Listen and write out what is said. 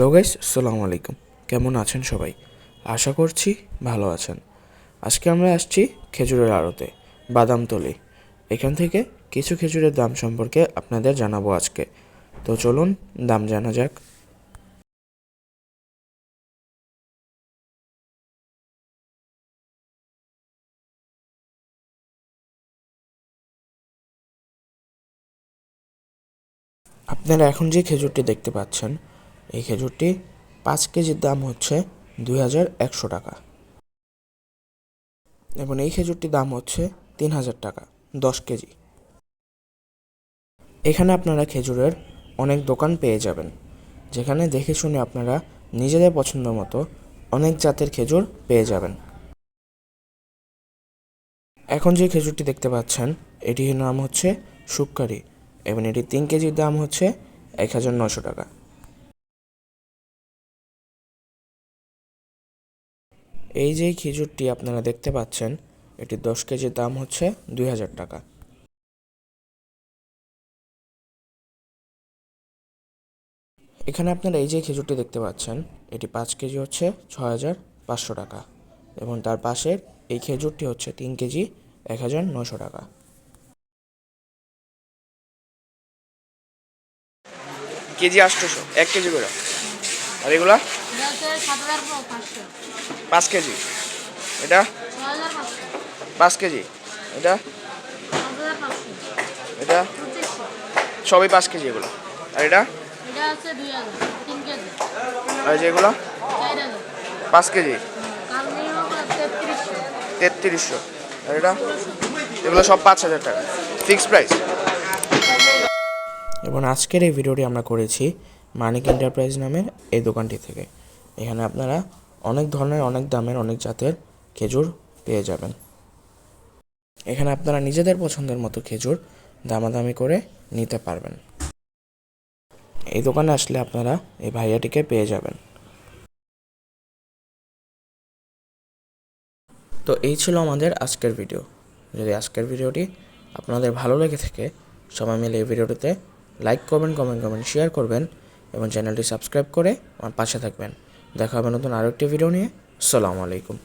Hello guys আসসালামু আলাইকুম। কেমন আছেন সবাই? আশা করছি ভালো আছেন। আজকে আমরা আসছি খেজুরের আড়তে বাদামতলি এখান থেকে কিছু খেজুরের দাম সম্পর্কে আপনাদের জানাব আজকে। তো চলুন, দাম জানা যাক। আপনারা এখন যে খেজুরটি দেখতে পাচ্ছেন এই খেজুরটি পাঁচ কেজির দাম হচ্ছে দুই হাজার একশো টাকা। এবং এই খেজুরটির দাম হচ্ছে তিন হাজার টাকা, দশ কেজি। এখানে আপনারা খেজুরের অনেক দোকান পেয়ে যাবেন, যেখানে দেখে শুনে আপনারা নিজেদের পছন্দ মতো অনেক জাতের খেজুর পেয়ে যাবেন। এখন যে খেজুরটি দেখতে পাচ্ছেন, এটির নাম হচ্ছে সুক্কারি এবং এটি তিন কেজির দাম হচ্ছে এক হাজার নশো টাকা। এই যে খেজুরটি আপনারা দেখতে পাচ্ছেন, এটি দশ কেজির দাম হচ্ছে দুই হাজার টাকা। এখানে আপনারা এই যে খেজুরটি দেখতে পাচ্ছেন, এটি পাঁচ কেজি হচ্ছে ছ হাজার পাঁচশো টাকা এবং তার পাশের এই খেজুরটি হচ্ছে তিন কেজি এক হাজার নশো টাকা। কেজি আটশোশো, এক কেজি করে। আর এগুলা? পাঁচ কেজি। এটা? পাঁচ কেজি। এটা? এটা? সবই পাঁচ কেজি এগুলো। আর এটা? আর যে এগুলো? পাঁচ কেজি। তেত্রিশশো। তেত্রিশশো। আর এটা? এগুলো সব পাঁচ হাজার টাকা। ফিক্সড প্রাইস এবং আজকের এই ভিডিওটি আমরা করেছি মানিক এন্টারপ্রাইজ নামের এই দোকানটি থেকে। এখানে আপনারা অনেক ধরনের, অনেক দামের, অনেক জাতের খেজুর পেয়ে যাবেন। এখানে আপনারা নিজেদের পছন্দের মতো খেজুর দামাদামি করে নিতে পারবেন। এই দোকানে আসলে আপনারা এই ভাইয়াটিকে পেয়ে যাবেন। তো এই ছিল আমাদের আজকের ভিডিও। যদি আজকের ভিডিওটি আপনাদের ভালো লেগে থাকে, সবাই মিলে এই ভিডিওটিতে লাইক করবেন, কমেন্ট করবেন শেয়ার করবেন। এবং চ্যানেলটি সাবস্ক্রাইব করে আমার পাশে থাকবেন। দেখা হবে নতুন আরও একটি ভিডিও নিয়ে। আসসালামু আলাইকুম।